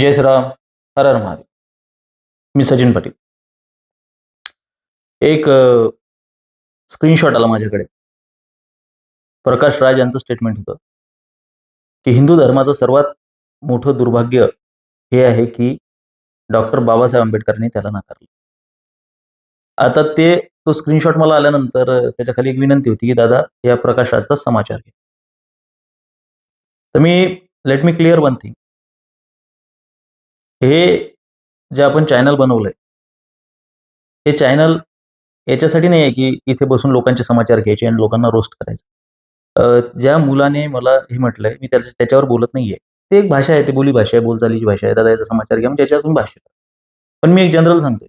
जय श्रीराम हर हर महादेव. मी सचिन पाटील. एक स्क्रीनशॉट आला माझ्याकडे. प्रकाश राज यांचं स्टेटमेंट होतं की हिंदू धर्माचं सर्वात मोठं दुर्भाग्य हे आहे की डॉक्टर बाबासाहेब आंबेडकरांनी त्याला नाकारलं. आता ते तो स्क्रीनशॉट मला आल्यानंतर त्याच्याखाली त्याच्याखाली एक विनंती होती की दादा या प्रकाश राजचा समाचार घे तर मी let me clear one thing हे जे आपण चॅनल बनवलंय हे चॅनल याच्यासाठी नाही आहे की इथे बसून लोकांचे समाचार घ्यायचे आणि लोकांना रोस्ट करायचं. ज्या मुलाने मला हे म्हटलंय मी त्याच्या त्याच्यावर बोलत नाहीये. ते एक भाषा आहे ते बोली भाषा आहे बोलचालीची भाषा आहे दादा याचा समाचार घ्या म्हणजे त्याच्यातून भाषा पण मी एक जनरल सांगतोय.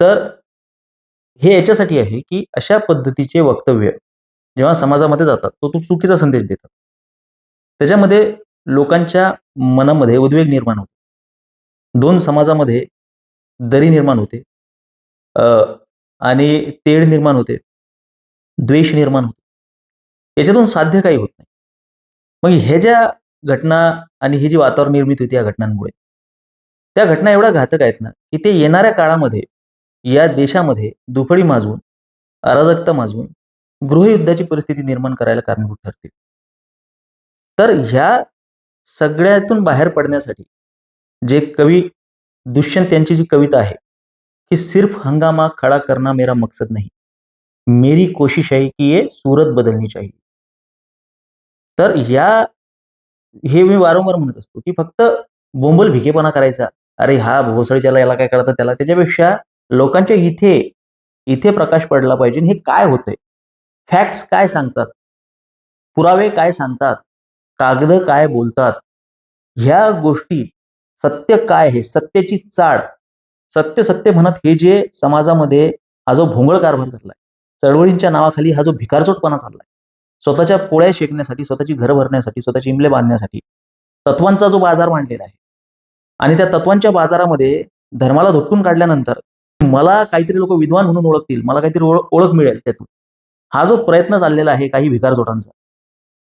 तर हे याच्यासाठी आहे की अशा पद्धतीचे वक्तव्य जेव्हा समाजामध्ये जातात तो तो चुकीचा संदेश देतात. त्याच्यामध्ये लोकांच्या मनामध्ये उद्वेग निर्माण होतो. दोन समाजामध्ये दरी निर्माण होते. आणि तेढ निर्माण होते. द्वेष निर्माण होतो. याच्यातून साध्य काही होत नाही. मग ह्या ज्या घटना आणि ही जी वातावरण निर्मिती होती या घटनांमुळे त्या घटना एवढ्या घातक आहेत ना की ते येणाऱ्या काळामध्ये या देशामध्ये दुफळी माजवून अराजकता माजवून गृहयुद्धाची परिस्थिती निर्माण करायला कारणीभूत ठरतील. तर ह्या सगळ्यातून बाहेर पडण्यासाठी जे कवी दुष्यंत यांची जी कविता आहे की सिर्फ हंगामा खड़ा करना मेरा मकसद नाही. मेरी कोशिश आहे की ये सूरत बदलनी चाहिए. तर या हे मी वारंवार म्हणत असतो की फक्त बोंबल भिकेपणा करायचा. अरे हा भोसळीच्याला याला काय करतात त्याला त्याच्यापेक्षा लोकांच्या इथे इथे प्रकाश पडला पाहिजे. हे काय होतंय? फॅक्ट्स काय सांगतात? पुरावे काय सांगतात? कागद काय बोलतात? ह्या गोष्टी सत्य काय आहे? सत्याची चाळ. सत्य सत्य म्हणत हे जे समाजामध्ये हा जो भोंगळ कारभार चाललाय चळवळींच्या नावाखाली हा जो भिकारचोटपणा चाललाय स्वतःच्या पोळ्या शेकण्यासाठी स्वतःची घरं भरण्यासाठी स्वतःची इमले बांधण्यासाठी तत्वांचा जो बाजार मांडलेला आहे आणि त्या तत्वांच्या बाजारामध्ये धर्माला धुटकून काढल्यानंतर मला काहीतरी लोक विद्वान म्हणून ओळखतील मला काहीतरी ओळख मिळेल त्यातून. हा जो प्रयत्न चाललेला आहे काही भिकारजोटांचा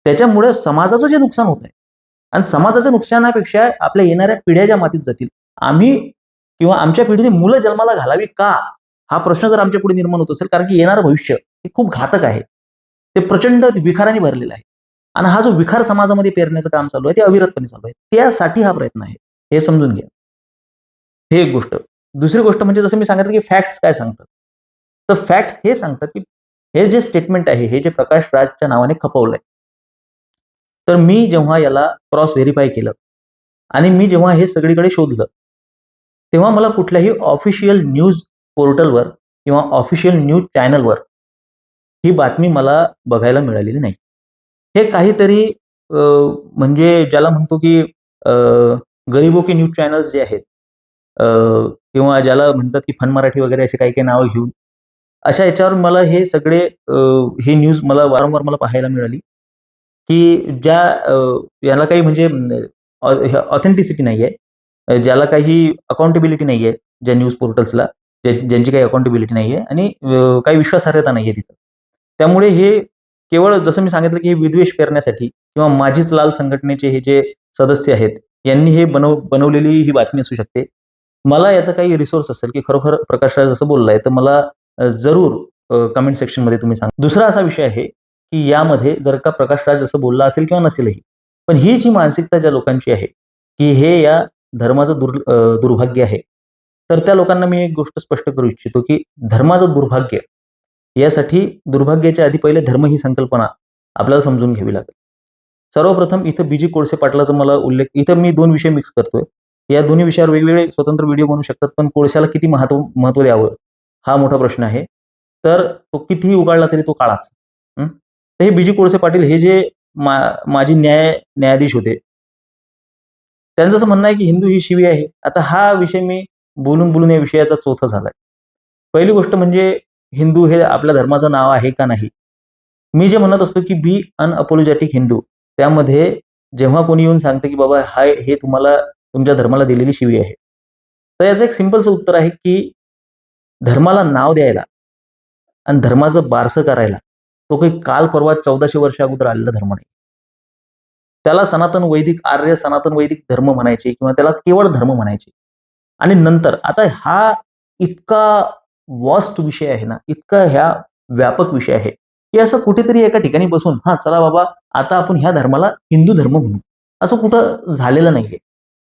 त्याच्यामुळे समाजाचं जे नुकसान होत आहे आणि समाजाच्या नुकसानापेक्षा आपल्या येणाऱ्या पिढ्या ज्या मातीत जातील आम्ही किंवा आमच्या पिढीने मुलं जन्माला घालावी का? हा प्रश्न जर आमच्या पुढे निर्माण होत असेल कारण की येणारं भविष्य हे खूप घातक आहे. ते प्रचंड विखाराने भरलेलं आहे. आणि हा जो विखार समाजामध्ये पेरण्याचं काम चालू आहे ते अविरतपणे चालू आहे. त्यासाठी हा प्रयत्न आहे. हे समजून घ्या. हे एक गोष्ट. दुसरी गोष्ट म्हणजे जसं मी सांगितलं की फॅक्ट्स काय सांगतात. तर फॅक्ट्स हे सांगतात की हे जे स्टेटमेंट आहे हे जे प्रकाश राजच्या नावाने खपवलंय तर मी जेव्हा याला क्रॉस व्हेरीफाय केलं आणि मी जेव्हा हे सगळीकडे शोधलं तेव्हा मला कुठल्याही ऑफिशियल न्यूज पोर्टलवर किंवा ऑफिशियल न्यूज चॅनलवर ही बातमी मला बघायला मिळालेली नाही. हे काहीतरी म्हणजे ज्याला म्हणतो की गरीबो की न्यूज चॅनल्स जे आहेत किंवा ज्याला म्हणतात की फन मराठी वगैरे असे काही काही नावं घेऊन अशा याच्यावर मला हे सगळे हे ही न्यूज मला वारंवार मला पाहायला मिळाली. की ज्या याला काही म्हणजे ऑथेंटिसिटी नाही आहे ज्याला काही अकाउंटेबिलिटी नाही आहे ज्या न्यूज पोर्टल्सला ज्यांची काही अकाउंटेबिलिटी नाही आहे आणि काही विश्वासार्हता नाही आहे तिथं. त्यामुळे हे केवळ जसं मी सांगितलं की हे विद्वेष पेरण्यासाठी किंवा माझीच लाल संघटनेचे हे जे सदस्य आहेत यांनी हे बनव बनवलेली ही बातमी असू शकते. मला याचा काही रिसोर्स असेल की खरोखर प्रकाश राज जसं बोललाय तर मला जरूर कमेंट सेक्शनमध्ये तुम्ही सांगा. दुसरा असा विषय आहे की यामध्ये जर का प्रकाश राज जसं बोलला असेल किंवा नसेलही पण ही जी मानसिकता ज्या लोकांची आहे की हे या धर्माचं दुर् दुर्भाग्य आहे तर त्या लोकांना मी एक गोष्ट स्पष्ट करू इच्छितो की धर्माचं दुर्भाग्य यासाठी दुर्भाग्याच्या आधी पहिले धर्म ही संकल्पना आपल्याला समजून घ्यावी लागेल. सर्वप्रथम इथं बीजी कोळसे पाटलाचा मला उल्लेख इथं मी दोन विषय मिक्स करतोय. या दोन्ही विषयावर वेगवेगळे स्वतंत्र व्हिडिओ बनवू शकतात पण कोळशाला किती महत्त्व महत्त्व द्यावं हा मोठा प्रश्न आहे. तर तो कितीही उगाळला तरी तो काळाच. तर हे बीजी कोळसे पाटील हे जे मा माजी न्याय न्यायाधीश होते. त्यांचं असं म्हणणं आहे की हिंदू ही शिवी आहे. आता हा विषय मी बोलून बोलून या विषयाचा चौथा झालाय. पहिली गोष्ट म्हणजे हिंदू हे आपल्या धर्माचं नाव आहे का नाही? मी जे म्हणत असतो की बी अनअपोलोजॅटिक हिंदू त्यामध्ये जेव्हा कोणी येऊन सांगतं की बाबा हा हे तुम्हाला तुमच्या धर्माला दिलेली शिवी आहे. तर याचं एक सिंपलचं उत्तर आहे की धर्माला नाव द्यायला आणि धर्माचं बारसं करायला तो काही काल परवा चौदाशे वर्ष अगोदर आलेला धर्म नाही. त्याला सनातन वैदिक आर्य सनातन वैदिक धर्म म्हणायचे किंवा त्याला केवळ धर्म म्हणायचे. आणि नंतर आता हा इतका वॉस्ट विषय आहे ना इतका ह्या व्यापक विषय आहे की असं कुठेतरी एका ठिकाणी बसून हा चला बाबा आता आपण ह्या धर्माला हिंदू धर्म म्हणू. असं कुठं झालेलं नाहीये.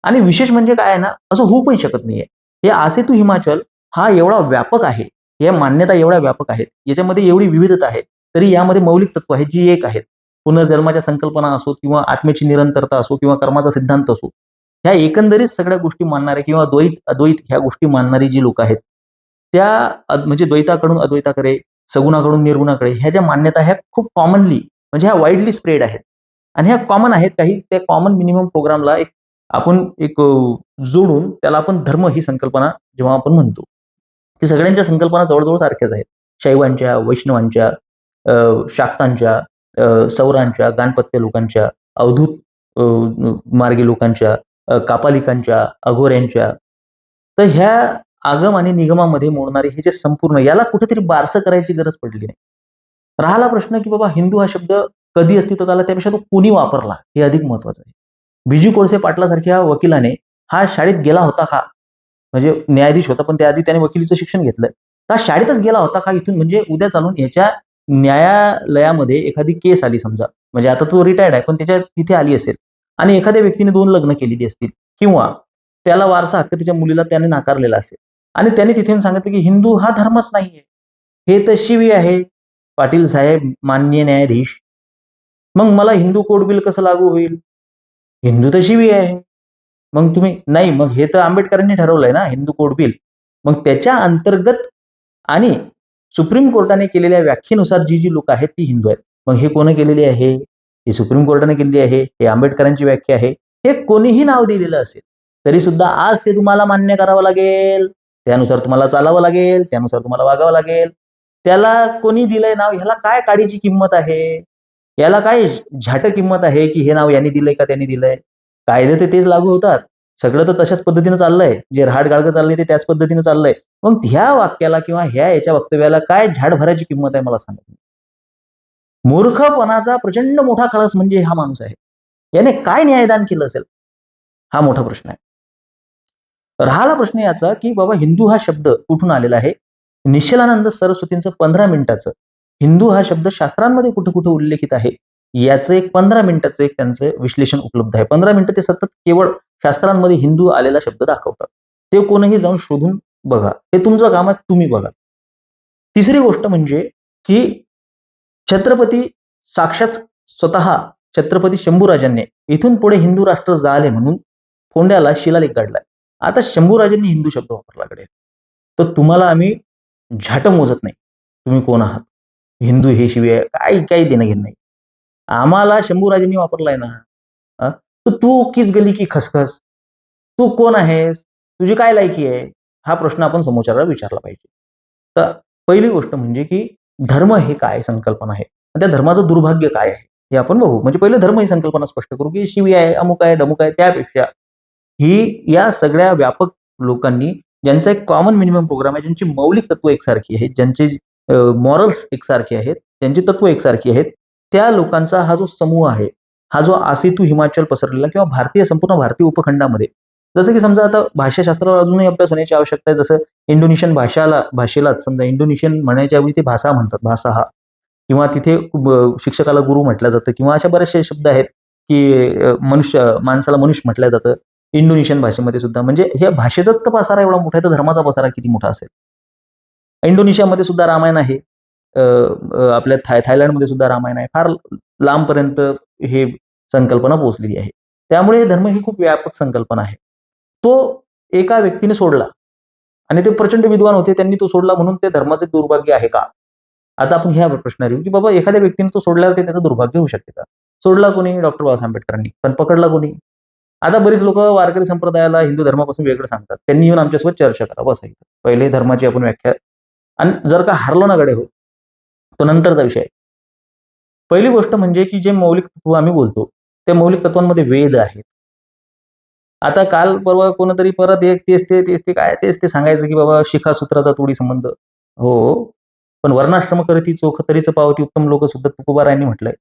आणि विशेष म्हणजे काय आहे ना असं होऊ पण शकत नाहीये. हे आसेतू हिमाचल हा एवढा व्यापक आहे या मान्यता एवढ्या व्यापक आहेत याच्यामध्ये एवढी विविधता आहे तरी यामध्ये मौलिक तत्व आहेत जी एक आहेत. पुनर्जन्माच्या संकल्पना असो किंवा आत्म्याची निरंतरता असो किंवा कर्माचा सिद्धांत असो ह्या एकंदरीत सगळ्या गोष्टी मानणारे किंवा द्वैत अद्वैत ह्या गोष्टी मानणारी जी लोक आहेत त्या म्हणजे द्वैताकडून अद्वैताकडे सगुणाकडून निर्गुणाकडे ह्या ज्या मान्यता ह्या खूप कॉमनली म्हणजे ह्या वाईडली स्प्रेड आहेत. आणि ह्या कॉमन आहेत काही त्या कॉमन मिनिमम प्रोग्रामला एक आपण एक जोडून त्याला आपण धर्म ही संकल्पना जेव्हा आपण म्हणतो. की सगळ्यांच्या संकल्पना जवळजवळ सारख्याच आहेत. शैवांच्या वैष्णवांच्या शाक्तांच्या सौरांच्या गाणपत्य लोकांच्या अवधूत मार्गी लोकांच्या कापालिकांच्या अघोऱ्यांच्या तर ह्या आगम आणि निगमामध्ये मोडणारे हे जे संपूर्ण याला कुठेतरी बारसं करायची गरज पडली नाही. राहिला प्रश्न की बाबा हिंदू हा शब्द कधी अस्तित्वात आला? त्यापेक्षा तो कोणी वापरला? हे अधिक महत्वाचं आहे. बिजू कोळसे पाटलासारख्या वकिलाने हा शाळेत गेला होता का? म्हणजे न्यायाधीश होता पण त्याआधी त्याने वकिलीचं शिक्षण घेतलं तर हा शाळेतच गेला होता का इथून? म्हणजे उद्या चालून याच्या न्यायालयामध्ये एखादी केस आली समजा म्हणजे आता तो रिटायर्ड आहे पण त्याच्या तिथे आली असेल. आणि एखाद्या व्यक्तीने दोन लग्न केलेली असतील किंवा त्याला वारसा हक्क त्याच्या मुलीला त्याने नाकारलेला असेल. आणि त्याने तिथे सांगितलं की हिंदू हा धर्मच नाहीये. हे तर शिवी आहे. पाटील साहेब मान्य न्यायाधीश. मग मला हिंदू कोड बिल कसं लागू होईल? हिंदू तर शिवी आहे. मग तुम्ही नाही मग हे तर आंबेडकरांनी ठरवलंय ना हिंदू कोड बिल मग त्याच्या अंतर्गत आणि सुप्रीम कोर्टाने केलेल्या व्याख्येनुसार जी जी लोक आहेत ती हिंदू आहेत. मग हे कोण केलेली आहे? ही सुप्रीम कोर्टाने केलेली आहे हे आंबेडकरांची व्याख्या आहे. हे कोणीही नाव दिलेलं असेल तरी सुद्धा आज ते तुम्हाला मान्य करावं लागेल. त्यानुसार तुम्हाला चालावं लागेल त्यानुसार तुम्हाला वागावं लागेल. त्याला कोणी दिलंय नाव ह्याला काय काडीची किंमत आहे? याला काय झाट किंमत आहे की हे नाव यांनी दिलंय का त्यांनी दिलंय? कायदे ते तेच लागू होतात. सगळं तर तशाच पद्धतीनं चाललंय. जे रहाड गाळगं चाललंय ते त्याच पद्धतीनं चाललंय. मग ह्या वाक्याला किंवा ह्या याच्या वक्तव्याला काय झाड भरायची किंमत आहे मला सांगा. मूर्खपणाचा प्रचंड मोठा खळस म्हणजे हा माणूस आहे. याने काय न्यायदान केलं असेल? हा मोठा प्रश्न आहे. राहिला प्रश्न याचा की बाबा हिंदू हा शब्द कुठून आलेला आहे? निश्चलानंद सरस्वतींचं पंधरा मिनिटाचं. हिंदू हा शब्द शास्त्रांमध्ये कुठं कुठं उल्लेखित आहे? याचं एक पंधरा मिनिटाचं एक त्यांचं विश्लेषण उपलब्ध आहे. पंधरा मिनिटं ते सतत केवळ शास्त्रांमध्ये हिंदू आलेला शब्द दाखवतात. ते कोणही जाऊन शोधून बघा. हे तुमचं काम आहे तुम्ही बघा. तिसरी गोष्ट म्हणजे की छत्रपती साक्षात स्वतः छत्रपती शंभूराजांनी इथून पुढे हिंदू राष्ट्र झाले म्हणून फोंड्याला शिलालेख काढलाय. आता शंभूराजांनी हिंदू शब्द वापरला कडे तर तुम्हाला आम्ही झाट मोजत नाही. तुम्ही कोण आहात? हिंदू हे शिवाय काही काही देणं घेणं नाही. आम्हाला शंभूराजांनी वापरलाय ना. तर तू किस गली की खसखस? तू कोण आहेस? तुझी काय लायकी आहे? हा प्रश्न आपण समोरच्याला विचारला पाहिजे. तर पहिली गोष्ट म्हणजे की धर्म हे काय संकल्पना आहे? त्या धर्माचं दुर्भाग्य काय आहे? हे आपण बघू. म्हणजे पहिले धर्म ही संकल्पना स्पष्ट करू की शिवी आहे अमुक आहे डमुक आहे त्यापेक्षा ही या सगळ्या व्यापक लोकांनी ज्यांचा एक कॉमन मिनिमम प्रोग्राम आहे ज्यांची मौलिक तत्व एकसारखी आहेत ज्यांचे मॉरल्स एकसारखे आहेत त्यांची तत्व एकसारखी आहेत त्या लोकांचा हा जो समूह आहे हा जो आसेतू हिमाचल पसरलेला किंवा भारतीय संपूर्ण भारतीय उपखंडामध्ये जसं की समजा आता भाषाशास्त्रावर अजूनही अभ्यास होण्याची आवश्यकता आहे जसं इंडोनेशियन भाषाला भाषेलाच समजा इंडोनेशियन म्हणायच्या ते भाषा म्हणतात भाषा हा. किंवा तिथे शिक्षकाला गुरु म्हटलं जातं किंवा अशा बरेचसे शब्द आहेत की मनुष्य माणसाला मनुष्य म्हटलं जातं इंडोनेशियन भाषेमध्ये सुद्धा. म्हणजे ह्या भाषेचाच तर पसारा एवढा मोठा आहे तर धर्माचा पसारा किती मोठा असेल? इंडोनेशियामध्ये सुद्धा रामायण आहे. आपल्या थाय थायलंडमध्ये सुद्धा रामायण आहे. फार लांबपर्यंत हे संकल्पना पोहोचलेली आहे. त्यामुळे हे धर्म ही खूप व्यापक संकल्पना आहे. तो एका व्यक्तीने सोडला आणि ते प्रचंड विद्वान होते. त्यांनी तो सोडला म्हणून ते धर्माचे दुर्भाग्य आहे का? आता आपण ह्या प्रश्नावर येऊ की बाबा एखाद्या व्यक्तीने तो सोडल्यावर ते त्याचं दुर्भाग्य होऊ शकते का? सोडला कोणी? डॉक्टर बाबासाहेब आंबेडकरांनी पण पकडला कोणी? आता बरीच लोक वारकरी संप्रदायाला हिंदू धर्मापासून वेगळं सांगतात. त्यांनी येऊन आमच्यासोबत चर्चा करा. बस आहे. पहिले धर्माची आपण व्याख्या. आणि जर का हरलो ना गडे हो तो नंतरचा विषय आहे. पहिली गोष्ट म्हणजे की जे मौलिक तत्व आम्ही बोलतो त्या मौलिक तत्वांमध्ये वेद आहेत. आता काल परवा कोणतरी परत एक तेच ते तेच ते काय तेच ते सांगायचं की बाबा शिखा सूत्राचा तोडी संबंध. हो पण वर्णाश्रम करती चोख तरीच पावती उत्तम लोक सुद्धा तुकोबारायांनी म्हटलंय.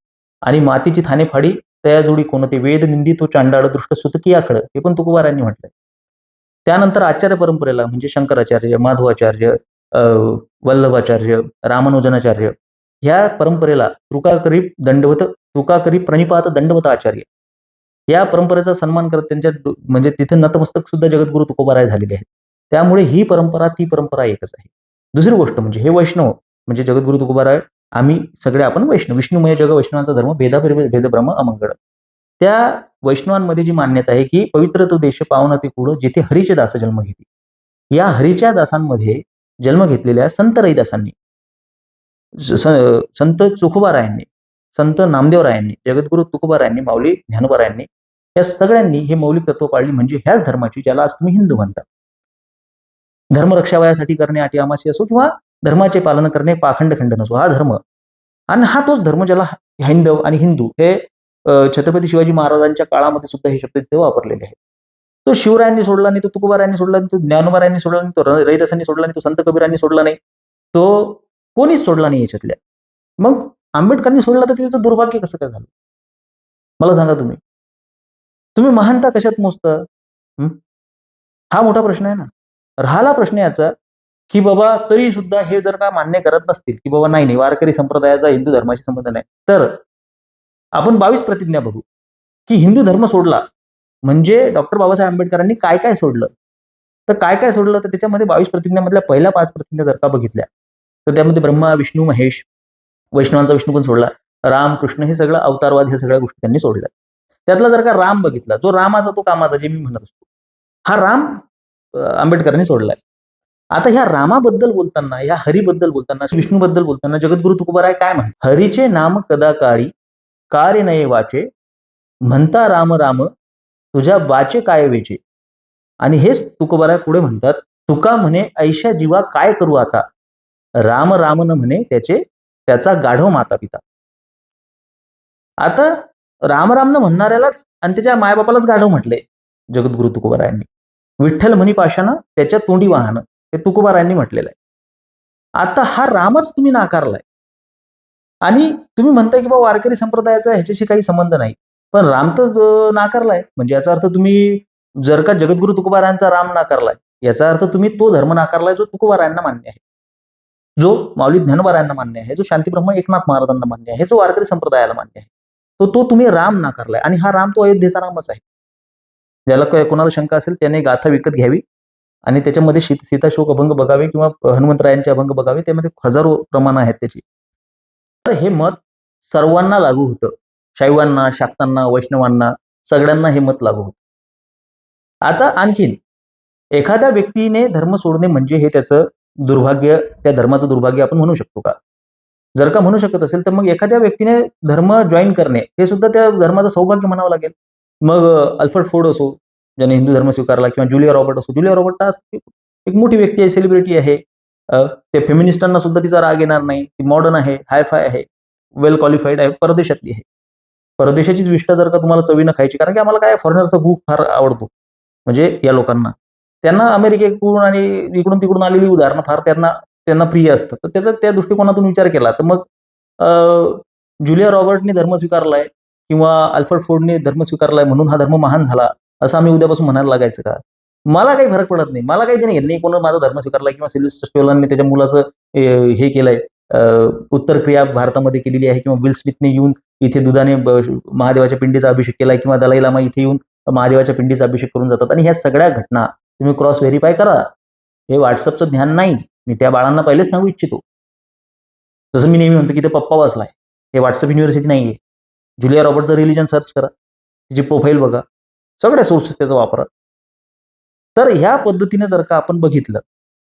आणि मातीची थाने फाडी तयाजोडी कोणते वेद निंदी तो चांडाळ दृष्ट सुत हे पण तुकोबारांनी म्हटलंय. त्यानंतर आचार्य परंपरेला म्हणजे शंकराचार्य माधवाचार्य अ, वल्लभाचार्य रामानुजनाचार्य ह्या परंपरेला तुकाकरी दंडवत तुकाकरी प्रणिपात दंडवत आचार्य. या परंपरेचा सन्मान करत त्यांच्या म्हणजे तिथे नतमस्तक सुद्धा जगद्गुरु तुकोबाराय झालेले आहेत. त्यामुळे ही परंपरा ती परंपरा एकच आहे. दुसरी गोष्ट म्हणजे हे वैष्णव म्हणजे जगद्गुरु तुकोबाराय आम्ही सगळे आपण वैष्णव विष्णुमय जग वैष्णवांचा धर्म भेदा भेदभ्रम अमंगळ. त्या वैष्णवांमध्ये जी मान्यता आहे की पवित्र तो देश पावन ते कुळ जिथे हरीचे दास जन्म घेते या हरीच्या दासांमध्ये जन्म घेतलेल्या संत रहिदासांनी संत चोखोबारायांनी संत नामदेवरायांनी जगद्गुरु तुकोबारायांनी माऊली ज्ञानोबारायांनी या सगळ्यांनी हे मौलिक तत्व पाळली म्हणजे ह्याच धर्माची ज्याला आज तुम्ही हिंदू म्हणता. धर्मरक्षावयासाठी करणे आटी आमासी असो किंवा धर्माचे पालन करणे पाखंड खंडन असो हा धर्म. आणि हा तोच धर्म ज्याला हैंदव आणि हिंदू हे छत्रपती शिवाजी महाराजांच्या काळामध्ये सुद्धा हे शब्द तिथे वापरलेले आहेत. तो शिवरायांनी सोडला नाही तो तुकोबारायांनी सोडला नाही तो ज्ञानोबारायांनी सोडला नाही तो रैदासांनी सोडला नाही तो संत कबीरांनी सोडला नाही. तो कोणीच सोडला नाही याच्यातल्या. मग आंबेडकरांनी सोडला तर त्याचं दुर्भाग्य कसं काय झालं? मला सांगा तुम्ही. तुम्ही महानता कशात मोजता? हा? मोठा प्रश्न आहे ना. राहिला प्रश्न याचा की बाबा तरी सुद्धा हे जर का मान्य करत नसतील की बाबा नाही नाही वारकरी संप्रदायाचा हिंदू धर्माशी संबंध नाही तर आपण बावीस प्रतिज्ञा बघू. की हिंदू धर्म सोडला म्हणजे डॉक्टर बाबासाहेब आंबेडकरांनी काय काय सोडलं? तर काय काय सोडलं? तर त्याच्यामध्ये बावीस प्रतिज्ञामधल्या पहिल्या पाच प्रतिज्ञा जर का बघितल्या तर त्यामध्ये ब्रह्मा विष्णू महेश वैष्णवांचा विष्णू पण सोडला. राम कृष्ण हे सगळं अवतारवाद ह्या सगळ्या गोष्टी त्यांनी सोडल्या. त्यातला जर का राम बघितला जो रामाचा तो कामाचा जे मी म्हणत असतो हा राम आंबेडकरांनी सोडलाय. आता ह्या रामाबद्दल बोलताना ह्या हरीबद्दल बोलताना विष्णूबद्दल बोलताना जगद्गुरु तुकोबाराय काय म्हण हरीचे नाम कदा काळी कार्य नये वाचे म्हणता राम राम तुझ्या वाचे काय वेचे? आणि हेच तुकोबाराय पुढे म्हणतात तुका म्हणे ऐशा जीवा काय करू आता? राम राम न म्हणे त्याचे त्याचा गाढव माता पिता आता राम राम न म्हणणाऱ्यालाच आणि त्याच्या मायबापालाच गाढव म्हटले जगद्गुरु तुकोबारायांनी. विठ्ठल म्हणी पाशानं त्याच्या तोंडी वाहन हे तुकोबारायांनी म्हटलेलं आहे. आता हा रामच तुम्ही नाकारलाय. आणि तुम्ही म्हणताय की बाबा वारकरी संप्रदायाचा ह्याच्याशी काही संबंध नाही. पण राम तर नाकारलाय. म्हणजे याचा अर्थ तुम्ही जर का जगद्गुरु तुकोबारायांचा राम नाकारलाय याचा अर्थ तुम्ही तो धर्म नाकारलाय जो तुकोबारायांना मान्य आहे. जो माऊली ज्ञानोबारायांना मान्य आहे जो शांतीब्रह्म एकनाथ महाराजांना मान्य आहे जो वारकरी संप्रदायाला मान्य आहे तो तो तुम्ही राम नाकारलाय आणि हा राम तो अयोध्येचा रामच आहे. ज्याला काय- कोणाला शंका असेल त्याने गाथा विकत घ्यावी आणि त्याच्यामध्ये शीत सीताशोक अभंग बघावे किंवा हनुमंतरायांचे अभंग बघावे त्यामध्ये हजारो प्रमाण आहेत त्याची. तर हे मत सर्वांना लागू होतं. शैवांना शाक्तांना वैष्णवांना सगळ्यांना हे मत लागू होतं. आता आणखीन एखाद्या व्यक्तीने धर्म सोडणे म्हणजे हे त्याचं दुर्भाग्य त्या धर्माचं दुर्भाग्य आपण म्हणू शकतो का? जर का म्हणू शकत असेल तर मग एखाद्या व्यक्तीने धर्म जॉईन करणे हे सुद्धा त्या धर्माचं सौभाग्य म्हणावं लागेल. मग अल्फर्ड फोर्ड असो ज्याने हिंदू धर्म स्वीकारला किंवा जुलिया रॉबर्ट असो जुलिया रॉबर्ट आज एक मोठी व्यक्ती आहे सेलिब्रिटी आहे. त्या ते फेमिनिस्टांना सुद्धा तिचा राग येणार नाही ती मॉडर्न आहे हायफाय आहे वेल क्वालिफाईड आहे परदेशातली आहे. परदेशाचीच विष्ठा जर का तुम्हाला चवीनं खायची कारण की आम्हाला काय फॉरेनरचा भूक फार आवडतो म्हणजे या लोकांना. त्यांना अमेरिकेकडून आणि इकडून तिकडून आलेली उदाहरणं फार त्यांना त्यांना प्रिय असतं तर त्याचा त्या दृष्टिकोनातून विचार केला तर मग अ, जुलिया रॉबर्टने धर्म स्वीकारलाय किंवा अल्फर्ड फोर्डने धर्म स्वीकारलाय म्हणून हा धर्म महान झाला असं आम्ही उद्यापासून म्हणायला लागायचं का? मला काही फरक पडत नाही. मला काही नाही. नाही कोण माझा धर्म स्वीकारला किंवा सिल्विस्टर स्टोलांनी त्याच्या मुलाचं हे केलंय उत्तर क्रिया भारतामध्ये केलेली आहे किंवा विल स्मिथने येऊन इथे दुधाने महादेवाच्या पिंडीचा अभिषेक केलाय किंवा दलाई लामा इथे येऊन महादेवाच्या पिंडीचा अभिषेक करून जातात. आणि ह्या सगळ्या घटना तुम्ही क्रॉस व्हेरीफाय करा. हे व्हॉट्सअपचं ध्यान नाही. मी त्या बाळांना पहिलेच सांगू इच्छितो. जसं मी नेहमी म्हणतो की ते पप्पा वाचलाय. हे व्हॉट्सअप युनिव्हर्सिटी नाहीये. जुलिया रॉबर्टचं रिलिजन सर्च करा. तिची प्रोफाईल बघा. सगळ्या सोर्सेस त्याचा वापरा. तर ह्या पद्धतीने जर का आपण बघितलं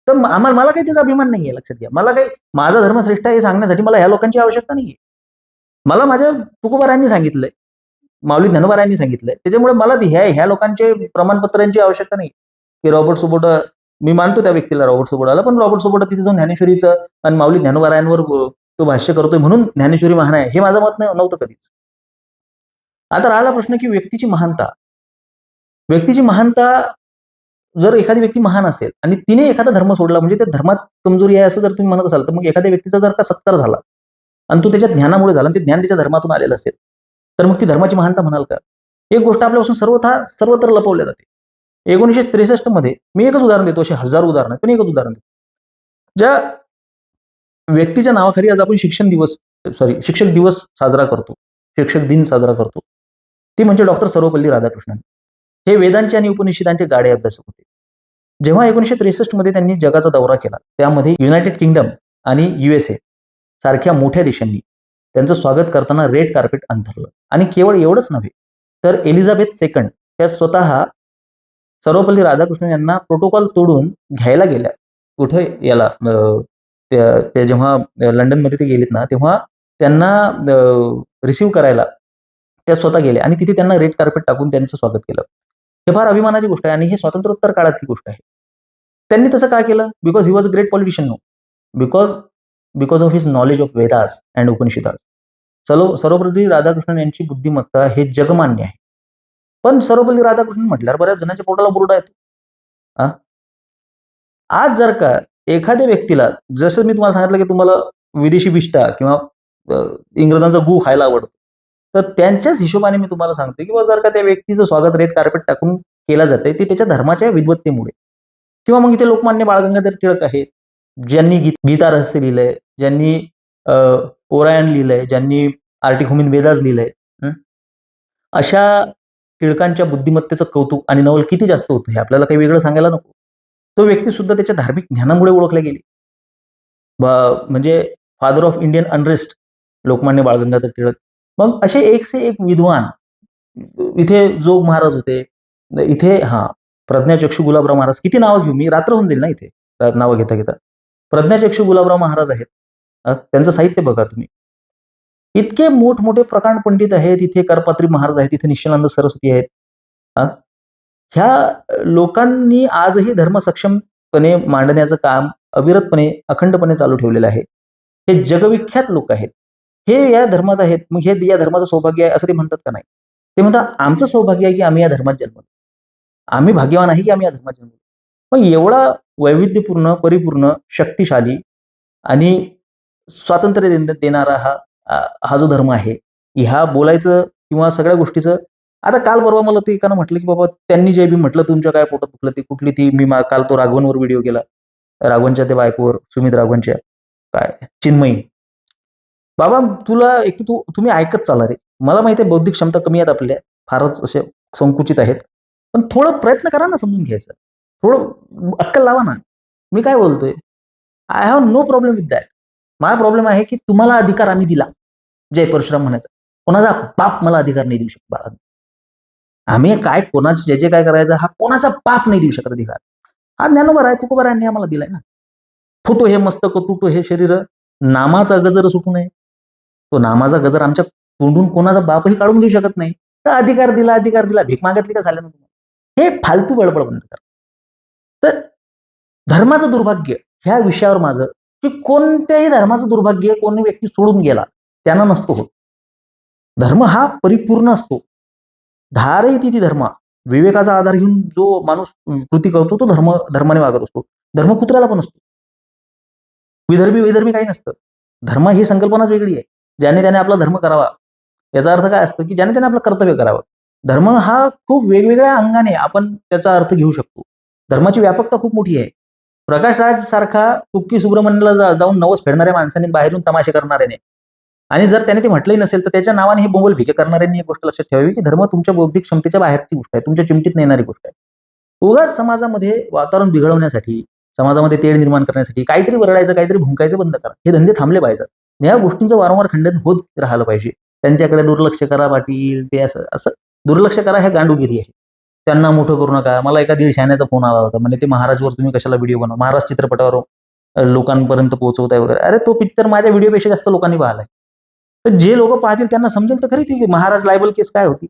तर आम्हाला मला काही त्याचा अभिमान नाहीये लक्षात घ्या. मला काही माझा धर्म श्रेष्ठ आहे हे सांगण्यासाठी मला ह्या लोकांची आवश्यकता नाहीये. मला माझ्या तुकोबारांनी सांगितलंय माऊली धनबारायांनी सांगितलंय. त्याच्यामुळे मला ह्या ह्या लोकांचे प्रमाणपत्रांची आवश्यकता नाही की रॉबर्ट सोबोटा मी मानतो त्या व्यक्तीला रॉबर्ट सोबोटाला पण रॉबर्ट सोबोटा तिथे जाऊन ज्ञानेश्वरीचं आणि माऊली ज्ञानोबारायांवर तो भाष्य करतोय म्हणून ज्ञानेश्वरी महान आहे हे माझं मत नव्हतं कधीच. आता राहिला प्रश्न की व्यक्तीची महानता. व्यक्तीची महानता जर एखादी व्यक्ती महान असेल आणि तिने एखादा धर्म सोडला म्हणजे त्या धर्मात कमजोरी आहे असं जर तुम्ही म्हणत असाल तर मग एखाद्या व्यक्तीचा जर का सत्कार झाला आणि तो त्याच्या ज्ञानामुळे झाला आणि ते ज्ञान त्याच्या धर्मातून आलेलं असेल तर मग ती धर्माची महानता म्हणाल का? एक गोष्ट आपल्यापासून सर्वथा सर्वत्र लपवल्या जाते. एकोणीसशे त्रेसष्टमध्ये मी एकच उदाहरण देतो असे हजारो उदाहरण आहेत पण एकच उदाहरण देतो. ज्या व्यक्तीच्या नावाखाली आज आपण शिक्षण दिवस सॉरी शिक्षक दिवस साजरा करतो शिक्षक दिन साजरा करतो ती म्हणजे डॉक्टर सर्वपल्ली राधाकृष्णन. हे वेदांचे आणि उपनिषदांचे गाडे अभ्यासक होते. जेव्हा एकोणीसशे त्रेसष्टमध्ये त्यांनी जगाचा दौरा केला त्यामध्ये युनायटेड किंगडम आणि युएसए सारख्या मोठ्या देशांनी त्यांचं स्वागत करताना रेड कार्पेट अंथरलं. आणि केवळ एवढंच नव्हे तर एलिझाबेथ सेकंड त्या स्वतः सर्वपल्ली राधाकृष्णन यांना प्रोटोकॉल तोडून घ्यायला गेल्या. कुठे? याला ते जेव्हा लंडनमध्ये ते गेलेत ना तेव्हा त्यांना रिसिव्ह करायला त्या स्वतः गेल्या आणि तिथे त्यांना रेड कार्पेट टाकून त्यांचं स्वागत केलं. हे फार अभिमानाची गोष्ट आहे आणि हे स्वातंत्र्योत्तर काळातली गोष्ट आहे. त्यांनी तसं का केलं? Because he was a great politician no because because of his knowledge of Vedas and Upanishads सर्व सर्वपल्ली राधाकृष्णन यांची बुद्धिमत्ता हे जगमान्य आहे. पण सर्वपल्ली राधाकृष्णन म्हटल्यावर बऱ्याच जणांच्या पोटाला बुरडा येतो. आज जर का एखाद्या व्यक्तीला जसं मी तुम्हाला सांगितलं की तुम्हाला विदेशी बिष्टा किंवा इंग्रजांचा गू खायला आवडतो तर त्यांच्याच हिशोबाने मी तुम्हाला सांगतो की जर का त्या व्यक्तीचं स्वागत रेड कार्पेट टाकून केलं जातंय ते त्याच्या धर्माच्या विद्वत्तेमुळे. किंवा मग इथे लोकमान्य बाळगंगाधर टिळक आहेत ज्यांनी गीत गीता रहस्य लिहिलंय ज्यांनी ओरायण लिहिलंय ज्यांनी आर्टिक होमिन वेदाज लिहिलंय अशा टिळकांच्या बुद्धिमत्तेचं कौतुक आणि नवल किती जास्त होतं हे आपल्याला काही वेगळं सांगायला नको. तो व्यक्ती सुद्धा त्याच्या धार्मिक ज्ञानामुळे ओळखला गेली. म्हणजे father of Indian unrest Lokmanya Balgangadhar Tilak. मग असे एक से एक विद्वान इथे जोग महाराज होते. इथे हा प्रज्ञाचक्षू गुलाबराव महाराज. किती नावं घेऊ मी? रात्र होऊन जाईल ना इथे? नावं घेता घेता प्रज्ञाचक्षू गुलाबराव महाराज आहेत. त्यांचं साहित्य बघा तुम्ही. इतके मोठमोठे प्रकांड पंडित आहेत इथे करपात्री महाराज आहेत इथे निश्चलानंद सरस्वती आहेत. ह्या लोकांनी आजही धर्म सक्षमपणे मांडण्याचं काम अविरतपणे अखंडपणे चालू ठेवलेलं आहे. हे जगविख्यात लोक आहेत. हे या धर्मात आहेत. मग हे या धर्माचं सौभाग्य आहे असं ते म्हणतात का नाही? ते म्हणतात आमचं सौभाग्य आहे की आम्ही या धर्मात जन्मलो. आम्ही भाग्यवान आहे की आम्ही या धर्मात जन्मलो. मग एवढा वैविध्यपूर्ण परिपूर्ण शक्तिशाली आणि स्वातंत्र्य देणारा हा हा जो धर्म आहे ह्या बोलायचं किंवा सगळ्या गोष्टीचं आता काल परवा मला ते एकानं म्हटलं की बाबा त्यांनी जे बी म्हटलं तुमच्या काय पोटात दुखलं ते कुठली ती मी मा- काल तो राघवनवर व्हिडिओ केला. राघवनच्या त्या बायकोवर सुमित राघवनच्या काय चिन्मयी. बाबा तुला एक तू तुम्ही ऐकत चाला रे. मला माहिती आहे बौद्धिक क्षमता कमी आहेत आपल्या फारच असे संकुचित आहेत. पण थोडं प्रयत्न करा ना समजून घ्यायचा. थोडं अक्कल लावा ना. मी काय बोलतोय? I have no problem with that माझा प्रॉब्लेम आहे की तुम्हाला अधिकार आम्ही दिला. जय परशुराम म्हणायचा. कोणाचा बाप मला अधिकार नाही देऊ शकत बाळा. आम्ही काय कोणाचे जे जे काय करायचं हा कोणाचा बाप नाही देऊ शकत अधिकार. हा ज्ञानोबर आहे तुकोबर यांनी आम्हाला दिलाय ना. फुटो हे मस्तक तुटो हे शरीर नामाचा गजर सुटू नये. तो नामाचा गजर आमच्या तोंडून कोणाचा बापही काढून घेऊ शकत नाही. तर अधिकार दिला अधिकार दिला भीक मागितली का झालं ना तुम्हाला? हे फालतू बळबळ बंद कर. तर धर्माचं दुर्भाग्य ह्या विषयावर माझं की कोणत्याही धर्माचं दुर्भाग्य कोणी व्यक्ती सोडून गेला त्यांना नसतो होत. धर्म हा परिपूर्ण असतो. धारही ती ती धर्म. विवेकाचा आधार घेऊन जो माणूस कृती करतो तो धर्म धर्माने वागत असतो. धर्म कुत्र्याला पण असतो. विधर्मी वैधर्मी काही नसतं. धर्म ही संकल्पनाच वेगळी आहे. ज्याने त्याने आपला धर्म करावा. याचा अर्थ काय असतं की ज्याने त्याने आपलं कर्तव्य करावं. धर्म हा खूप वेगवेगळ्या अंगाने आपण त्याचा अर्थ घेऊ शकतो. धर्माची व्यापकता खूप मोठी आहे. प्रकाश राज सारखा कुक्की सुब्रमण्यला जा, जाऊन नवस फेडणाऱ्या माणसाने बाहेरून तमाशे करणाऱ्याने. आणि जर त्याने ते म्हटलंही नसेल तर त्याच्या नावाने हे बोंबल भिके करणाऱ्यांनी एक गोष्ट लक्षात ठेवावी की धर्म तुमच्या बौद्धिक क्षमतेच्या बाहेरची गोष्ट आहे. तुमच्या चिमटीत नेणारी गोष्ट आहे. उगाच समाजामध्ये वातावरण बिघडवण्यासाठी समाजामध्ये तेढ निर्माण करण्यासाठी काहीतरी वरडायचं काहीतरी भुंकायचं बंद करा. हे धंदे थांबले पाहिजेत. या गोष्टींचं वारंवार खंडन होत राहिलं पाहिजे. त्यांच्याकडे दुर्लक्ष करा पाटील ते असं असं. दुर्लक्ष करा ह्या गांडूगिरी आहे. त्यांना मोठं करू नका. मला एका दीड शहाण्याचा फोन आला होता. म्हणजे ते महाराजवर तुम्ही कशाला व्हिडिओ बनवा? महाराज चित्रपटावर लोकांपर्यंत पोहोचवताय वगैरे. अरे तो पिक्चर माझ्या व्हिडिओपेक्षा जास्त लोकांनी पाहिलाय. तर जे लोक पाहतील त्यांना समजेल तर खरी ती महाराज लायबल केस काय होती?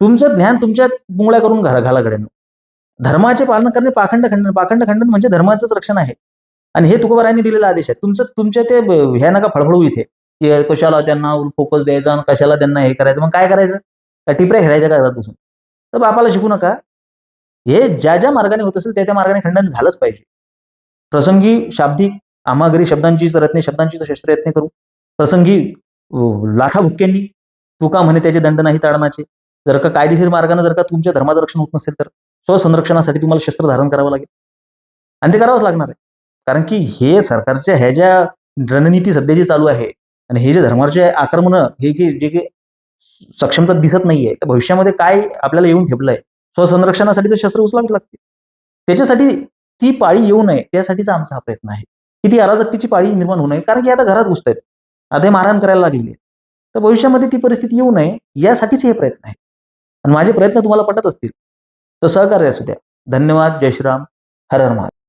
तुमचं ज्ञान तुमच्या मुंगळ्या करून घाला घालाकडे धर्माचे पालन करणे पाखंड खंडन. पाखंड खंडन म्हणजे धर्माचंच रक्षण आहे. आणि हे तुकोबारायांनी दिलेला आदेश आहे. तुमचं तुमच्या ते ह्या नका फळफळू इथे. की कशाला त्यांना फोकस द्यायचा आणि कशाला त्यांना हे करायचं? मग काय करायचं? टिपऱ्या खेळायच्या का घरात बसून. तर बापाला शिकू नका. हे ज्या ज्या मार्गाने होत असेल त्या त्या मार्गाने खंडन झालंच पाहिजे. प्रसंगी शाब्दिक आमागरी शब्दांची रत्ने शब्दांची शस्त्रयत्ने करू. प्रसंगी लाथाभुक्क्यांनी तुका म्हणे त्याचे दंड नाही ताडणाचे जर का कायदेशीर मार्गाने जर का तुमच्या धर्माचं रक्षण होत नसेल तर स्वसंरक्षणासाठी तुम्हाला शस्त्र धारण करावं लागेल. आणि ते करावंच लागणार आहे. कारण की हे सरकारच्या ह्या ज्या रणनीती सध्या जी चालू आहे आणि हे जे धर्माचे आक्रमण हे की जे की सक्षमता दिसत नाहीये तर भविष्यामध्ये काय आपल्याला येऊन ठेपलंय? स्वसंरक्षणासाठी तर शस्त्र उचलावीच लागते त्याच्यासाठी ती पाळी येऊ नये त्यासाठीचा आमचा हा प्रयत्न आहे. की ती अराजकतेची पाळी निर्माण होऊ नये कारण की आता घरात घुसत आहेत आता मारहाण करायला लागलेली आहे तर भविष्यामध्ये ती परिस्थिती येऊ नये यासाठीच हे प्रयत्न आहे. आणि माझे प्रयत्न तुम्हाला पटत असतील तर सहकार्य असू द्या. धन्यवाद जय श्रीराम हर हर महादेव.